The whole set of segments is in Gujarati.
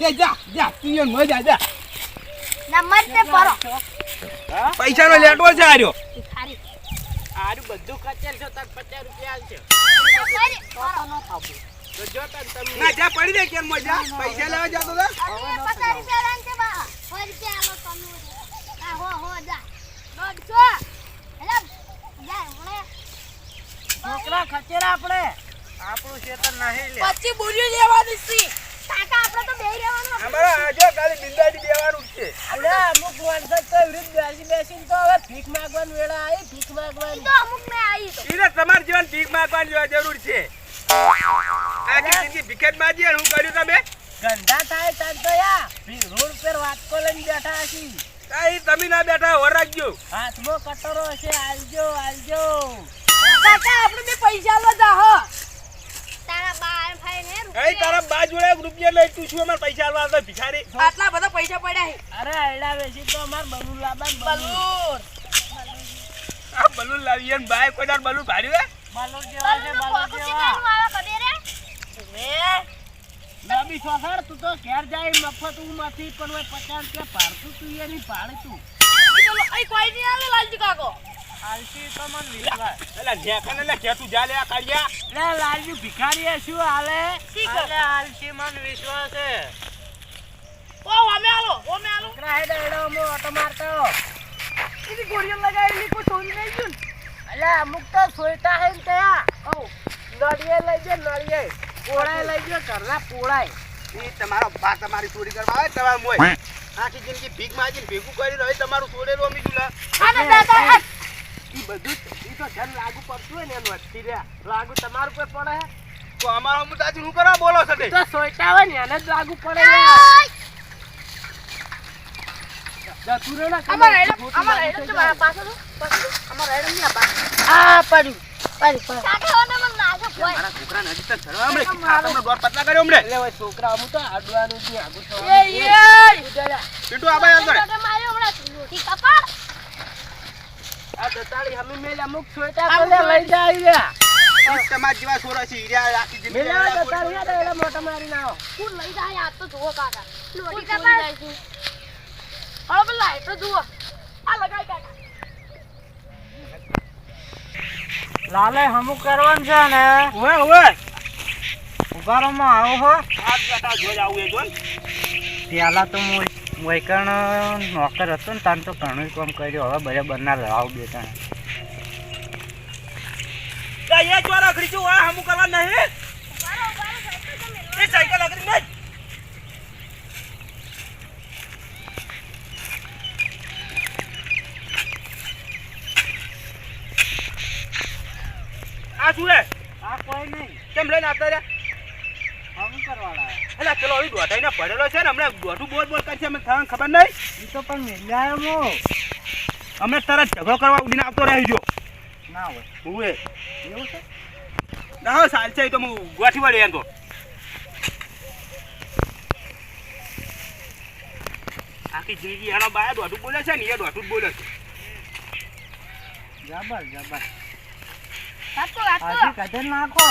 એ જા જા તું મજા જા. નંબર પરો. પૈસાનો લેટો છે આર્યો. બધું ખચેલ છો તક પચાસ રૂપિયા આલશે. ના જા પડી દે કેમ મજા. પૈસા લેવા જતો તો? પચાસ રૂપિયા લાન છે બા. સો રૂપિયા આલો તમે આ હો હો જા. દોઢસો હેલા. જા છોકરા ખચેરા આપણે. આપણું શેતર નહીં લે. પછી બોલ્યું લેવાની છે. કાકા આપણે તો બેહી રહેવાનું. અમારા આજો ખાલી બિંદાજી દેવાનું છે. અલે અમુક માણસો તો વૃદ્ધ બેસી બેસીને તો હવે ભીખ માંગવાની વેળા આવી ભીખ માંગવાની. તો અમુક ને આવી તો. ઈને તમાર જીવન ભીખ માંગવાની જેવા જરૂર છે. આખી જિંદગી ભીખ જ માંગી હું કર્યું તમે? ગંધા થાય તાર તો યા રોડ પર વાટકો લઈને બેઠા હશી. આ તમે ના બેઠા હો રાખજો હાથમાં કટોરો હશે આલજો આલજો. કાકા આપણે બે પૈસા લો જા હો એ તારા બા જોડે રૂપિયા લઈ તું શું અમાર પૈસા આલવા આવતા ભિખારી? આટલા બધા પૈસા પડ્યા છે અરે આયડા વેચી તો અમાર બલૂન લાબાન બલૂન. આ બલૂન લાવીએ ને બાય કોઈ દાર બલૂન ભાડ્યું હે? બલૂન જેવા છે બલૂન જેવા. લાંબી સોસર તું તો ઘેર જાય મફત હું માંથી પણ પચાસ રૂપિયા પાડતું તું એની ભાડે તું આલસી તો મન વિશ્વાસ એલા નેખાને લે કે તું જા લે આ કાઢ્યા લે લાલજી ભિખારી શું હાલે? અલે મન વિશ્વાસ છે? છોકરા હેડે હેડે અમો ઓટો મારતો. અલે અમુક તો સોયટા હે ને ત્યાં. નળીએ લઈ જે નળીએ પોળાય લઈ જે ઘરના પોળાય. ઈ તમારો બા તમારી ચોરી કરવા આવે તમારા મોય આખી જિંદગી ભીખ માંગીને ભેગું કરી રહ્યો તમારું છોડેલું અમી જુલા ઈ બધું એ તો ધન લાગુ પડતું હોય ને એનું અટકી રહ્યા લાગુ તમારું કોઈ પડે? તો અમારો મુતાજી હું કરવા બોલો છો તો? સોયટા હોય ને એને જ લાગુ પડે છોકરા જતું રહે ને કમાલ. આ આ જાય છે. લાલે હમું કરવાનું છે ને? ઓવે ઓવે ઉગારોમાં આવો હો. આજ બેટા આવું એ જોન પેલા તો હું વૈકણ નોકર હતો ને તાન તો ઘણું કામ કર્યું. હવે બધા બંને લાવ બે ત્રણ ચોરા ખરી છું આ હમું કરવા નહીં? એ સાયકલ આગળ નહીં? આ શું આ કોઈ નહીં. કેમ લઈને આવતા રહ્યા? એટલે પેલો અહીં દોઢાઈને પડેલો છે ને હમણાં દોઢું બોલ બોલ કરશે અમે થવાનું ખબર નહીં. એ તો પણ મેલ્યા હું. અમે તરત ઝઘડો કરવા ઉડીને આવતો રહેજો ના હોય. હું એવું છે? ના સાલ છે એ તો હું ગોઠી વળી એમ તો. આખી જિંદગી એનો બાય દોઢું બોલે છે ને એ દોઢું જ બોલે છે. જબર જબર. કદે નાખો.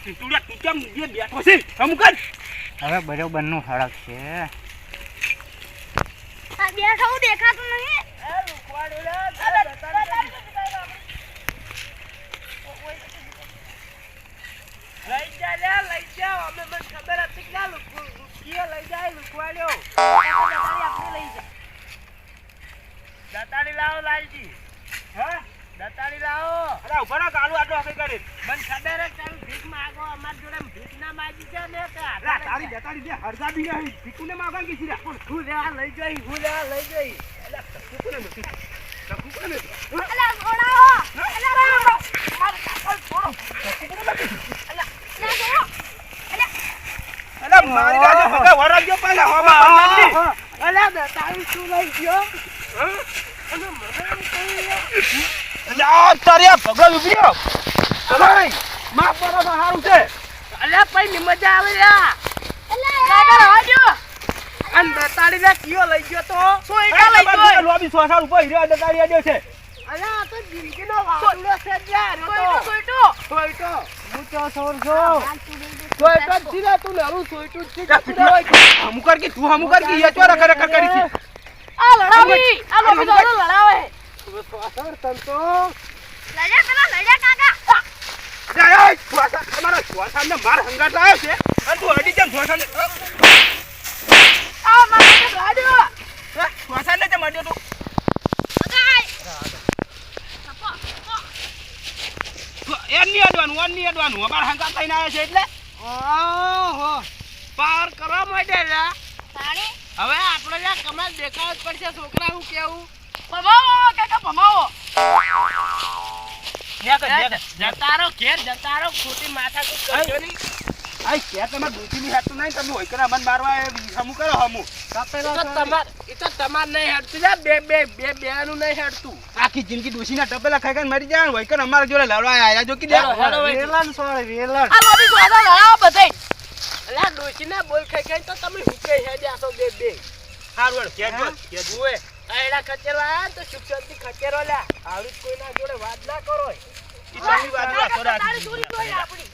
આ ટીટુડિયા તું કેમ જે બેઠો છે અમુક જ હવે બરોબરનું હળક છે. દેખાતું નહીં લઈ જા લે લઈ જા અમે મને ખબર હતી કે ના લુકીએ લઈ જાય લુકવાડ્યો દતાડી લાવો લાલજી હા? દતાડી લાવો. અરે ઊભા રહો કાલુ આટલો હકે કરી. મને ખબર આ જે હરદા બી નહીં. ટીકુને માગણ કે છે પણ હું લેવા લઈ જઈ હું લેવા લઈ જઈ. ટીકુને નથી ટીકુને નથી અલા છોડાવો અરે મારી રાજા ભગા વરાજો પહેલા હોમાં પંચાયતની. અલ્યા દતાડી શું લઈ ગયો? હા? અને મને એમ કહી રહ્યા. એટલે આ તારી આ ઊભી માફ કરો તો સારું છે. અલ્યા પઈ ની મજા આવે યા અને દતાડી ને કયો લઈ ગયો તો. શું આ તમારે લોબી સોસાર ઉપર હીરો દગાડી આડ્યો છે. અલ્યા વાવડો યાર તો. તું. હમું કર કે તું હમું કર કે ચોરા કરી આ લડાવી. આ. લડ્યા પેલા લડ્યા કાકા. તમારા શ્વાસાને માર લાવ્યો છે એટલે ઓહો, પાર કરવા માટે. તાણી હવે આપણે ત્યાં કમાલ દેખાવ પડશે છોકરા હું કેવું ભમાવો કાકા ભમાવો જતારો ઘેર જતારો ખોટી માથા કરજો નહીં. આઈ કે તમારે નહીં. તમે હોય કરે અમન મારવા હમું કરો હમું. તમાર એ તો તમાર નહીં હેડતું. જા બે બે બે બેનું નહીં હેડતું. આખી જિંદગી ડોશીના ટપેલા ખાઈ ખાઈને મરી જાય ને હોય કરે અમારા જોડે લડવા આયા જો કે દે. હેડો, હેડો, હેડો. વેલણ સોળ વેલણ. આ લોબી લડાવો બધે. ડોશીના બોલ ખાઈ ખાઈ તો તમે હુકે હેડ્યા છો બે બે. હારું કે જો કે જુએ આયડા ખચેરો આયા ને તો સુખ શાંતિ ખચેરો લ્યા આવી કોઈના જોડે વાત ના કરો ઈસાની વાત ના રાખો તારી ચોરી જોઈ આપણી.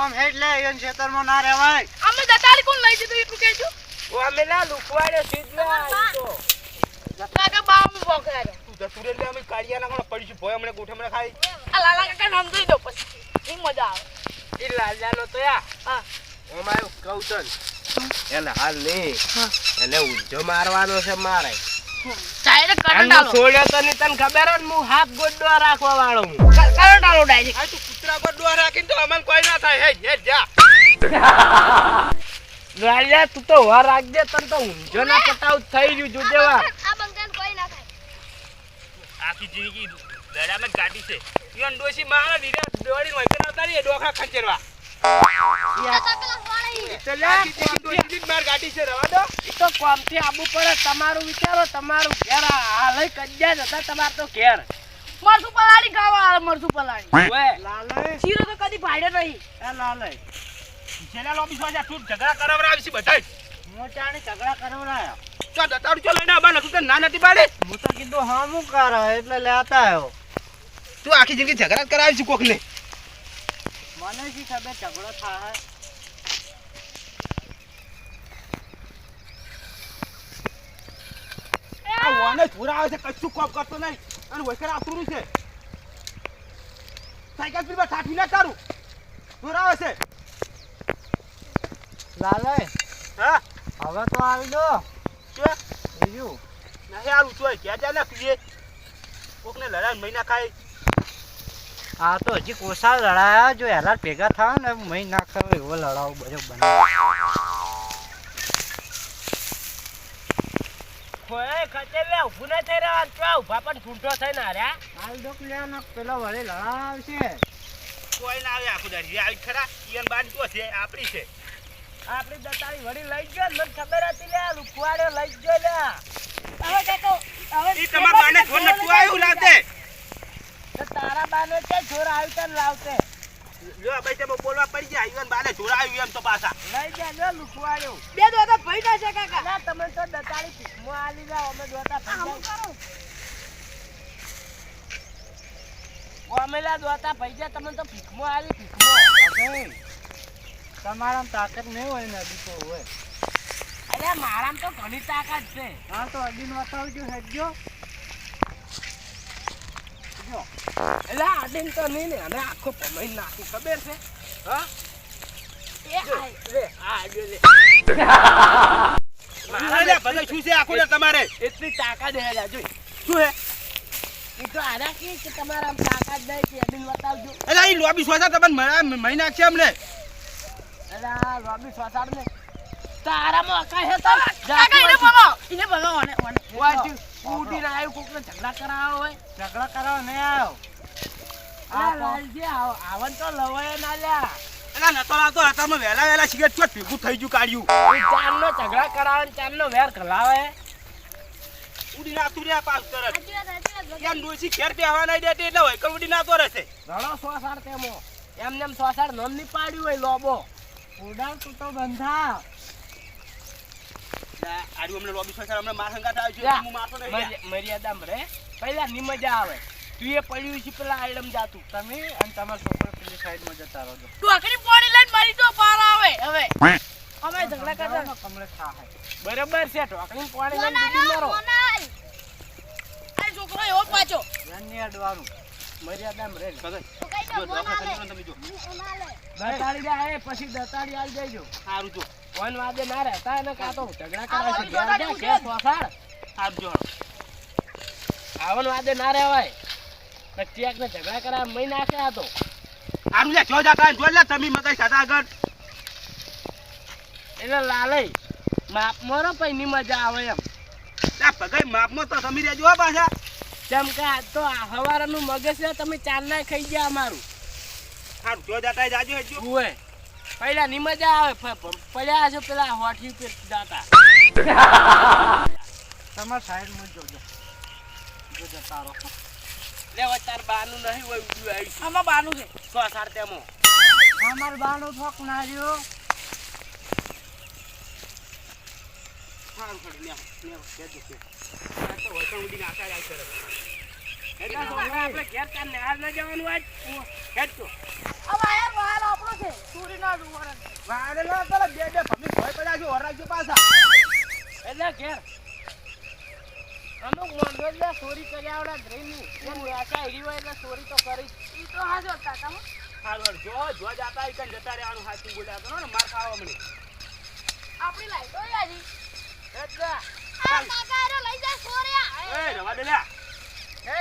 ઓમ હેડ લે એન ખેતરમાં ના રહેવાય. અમે દતારી કોણ લઈ દીધું એટલું કહેજો ઓ અમે ના લુકવાડે સીધ ના ઈ તો. કાકા બામ બોખાડો તું દતુરે લે અમે કાળિયા નાખો પડીશું. ભોય અમને ગોઠે મને ખાઈ. આ લાલા કાકા નામ દઈ દો પછી. એ મજા આવે. ઈ લાલજાનો તો યા. હા. ઓમાયો કૌતન એને હાલ નહીં. એને ઊંધો મારવાનો છે મારે. ચાઈને કરંટ આલો. છોડ્યો તો નહીં તને ખબર હે હું હાથ ગોડવા રાખવા વાળો હું કરંટ આલો ડાયરેક્ટ આ તું કૂતરા પર રાખીને તો અમન કોઈ ના થાય. હે હે જા. લાલ્યા તું તો વાર રાખજે તને તો ઊંઝો ના પટાવ થઈ ગયું જોજે વાર. આ બંગાલ કોઈ ના થાય. આખી જિંદગી દડામાં ગાડી છે. ઈવન મારા હોય રહીએ ડોખા ખંચેરવા. આ તમારું વિચારો તમારું ઘેર આ હાલય કજ્જા જ તમાર તો ઘેર. મરસુ પલાળી ખાવા મરસુ પલાળી. લાલય શીરો તો કદી ભાડે નહીં. એ લાલય છેલ્લા લોબી સોજા તું ઝઘડા કરાવરાવી છે બધા ચાણી ઝઘડા ચો દતાડું ચો લઈને ના નથી પાડે. હું તો કીધું હા હું કરે એટલે લેતા આવ્યો. તું આખી જિંદગી ઝઘડા જ કરાવી છે કોકને. મને શી ખબર ઝઘડો થાય? આ વાને આવે છે કશું કોપ કરતો નહીં. અને વૈકર આતુરું છે. સાયકલ પીર ઠાઠી ના તારું. છોરા આવે છે. લાલય હા? હવે તો આવી દો કે બીજું? નહીં આવું છું ક્યાં જાય ને પીએ કોકને લડાઈ મહિના ખાય. આ તો હજી કોસા લડાયા જો હેલા ભેગા થાય ને મહી ખાવ એવો લડાવ બધો બને. ઓએ ખચેર લે ઊભું ના થઈ રહ્યા તો ઊભા પણ ઠૂંઠો થઈને હાર્યા હાલ ડોક લે પેલો વળી લડાવશે કોઈ ના આવે આખું દાડી. આવી ખરા ઈયન તો છે આપણી છે. આપણી દતાળી વળી લઈ ગયો ને મને ખબર હતી લે લુકવાડે લઈ ગયો લે. હવે કાકો હવે ઈ તમારા બાને જોર નતું આવ્યું લાવતે તારા બાને છે જોર આવી તને લાવતે. જો ભાઈ તમે બોલવા પડી જાય ઈવન બાને જોર એમ તો પાછા. લઈ જા લે લુકવાડ્યો બે દોતા ભાઈ ના છે કાકા. ના તમે તો દતાળી ભીખમાં આલી જાઓ અમે દોતા આ હું ભાઈ કરું. અમે લા દોતા ભાઈ જા તમે તો ભીખમાં આલી ભીખમાં. તમારા તાકાત નહીં હોય ને હજી તો હોય. અરે મારામાં તો ઘણી તાકાત છે. હા તો અડીને હેડજો. એટલે આડીને તો નહીં ને અમે આખો પમાઈ નાખી ખબર છે? હા? એ આય. લે આ આડ્યો લે. મારા લે ભલે શું છે આખું ને તમારે. એટલી તાકાત હે જોઈ. શું હે? તારામાં અકાય હે કોક ને ઝઘડા કરાવો હોય. ઝઘડા કરાવો ને આવ. આ લાલજી આવ- આવન તો લવાય ના લ્યા. એના નતો લાવતો હતામાં વહેલા વહેલા સિગરેટ ચોટ ભેગું થઈ ગયું કાઢ્યું એ ચાંદનો ઝઘડા કરાવે ને ચાંદનો વેર ખલાવે ઉડી નાખતું રહ્યા પાસ તરત. કેમ ડોસી ઘેર બેહવા નહીં દેતી એટલે હોય ઉડી નાખતો રહેશે ઘણો સોસાડ તેમાં. એમને એમ સોસાડ નોમની પાડ્યું હોય લોબો. ઉડાણ તું તો બંધા અમને લોબી અમને માર આવ્યો છે હું મારતો નહીં મર્યા- મર્યાદામાં પહેલા ની મજા આવે. તું એ પડ્યું છે પેલા આઈડમ જાતું. તમે અને તમારા છોકરો પેલી સાઈડમાં જતા રહો તું આખરી લઈને મારી દો પારા ઝઘડા કરતા કમળે થાય બરાબર છે ઢોકળી પાણી લઈને ડૂબી આલો મરો. ફોન આલ આ છોકરો એવો પાછો. અડવાનું મર્યાદામાં રહે. જાય દતાડી આવી જજો સારું જો ફોન વાદે ના રહેતા એને કાં તો ઝઘડા આ કરે છે. ઘેર જા, કે સોસાડ. સારું જો. આવન વાદે ના રહેવાય. ને ચેક ને ઝઘડા કરા મહી નાખે આ તો. સારું લે જો જા કાંઈ જો લે તમે મગાઈ સાતા આગળ. એટલે લાલય માપ મારો પછી ની મજા આવે એમ. લે ભગાઈ માપમાં તો તમે રહેજો પાછા. કેમ કે આ તો આ હવારનું મગજ છે તમે ચાર ના ખાઈ ગયા અમારું. સારું જો જાતા જાજો હેજો ઉવે પહેલા ની મજા આવે પડ્યા છે પેલા હોઠી પે દાતા. તમાર સાહેબ મત જોજો. જોજો તારો. લે તાર બાનું નહીં હોય ઉડ્યું આવી આમાં બાનું છે. સો સાર તેમો. અમાર બાનું થોક ના રહ્યો. તો હવે આપણે ઘેર ત્યાં નેહાર ના જવાનું આજ. આ વાયર વાયર આપણો છે. ચોરી ના દુવારા પેલા બે બે તમે ભય પડ્યા છો ઓરાજો પાછા. એટલે ઘેર. અમુક મોંઘો એટલે ચોરી આવડા એમ હેરી હોય એટલે ચોરી તો કરી ઈ તો હાજો જો જો જાતા ઈ કન જતા રહેવાનું હાચું બોલ્યા કરો ને માર ખાવા મને આપણી લાઈટો યાદી એટલે. આ કાકા લઈ જાય સોર્યા. એ રવા દે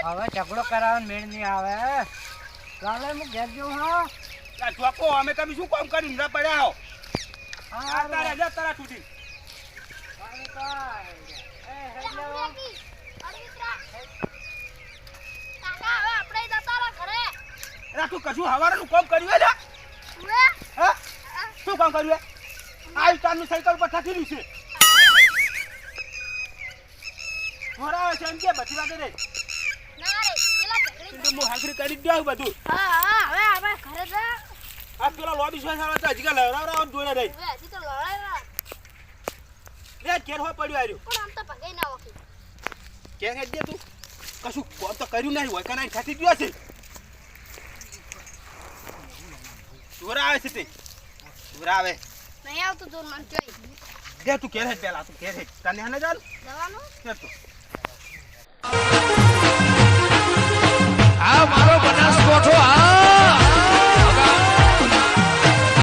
હવે ઝઘડો કરાવવાનો મેળ નહીં આવે. ચાલે હું ઘેર જઉં હા? ચોકો અમે તમે શું કામ કર્યું? ના પડ્યા હો. આ તારે જા તારા છૂટી. તું કશું હવારનું કામ કર્યું હે શું કામ કર્યું હે? આ વિચારનું સાયકલ પર થતી રહ્યું છે. મોરા છે એમ કે બધી વાગે રે. પિન્ટુ હું હાકરી કરી દઉં બધું. હા હા હવે આપણે તો હજી કે લવરાવરા જોઈને પણ આમ તો ભગાઈ ના વખી દે તું. કશું કોમ કર્યું નહીં હોય કનાઈ ખાતી ગયો છે. જોર આવે છે તે. જોર આવે. નહીં આવતું જોર મન તું કેર હે પેલા તું કેર હે તને તું.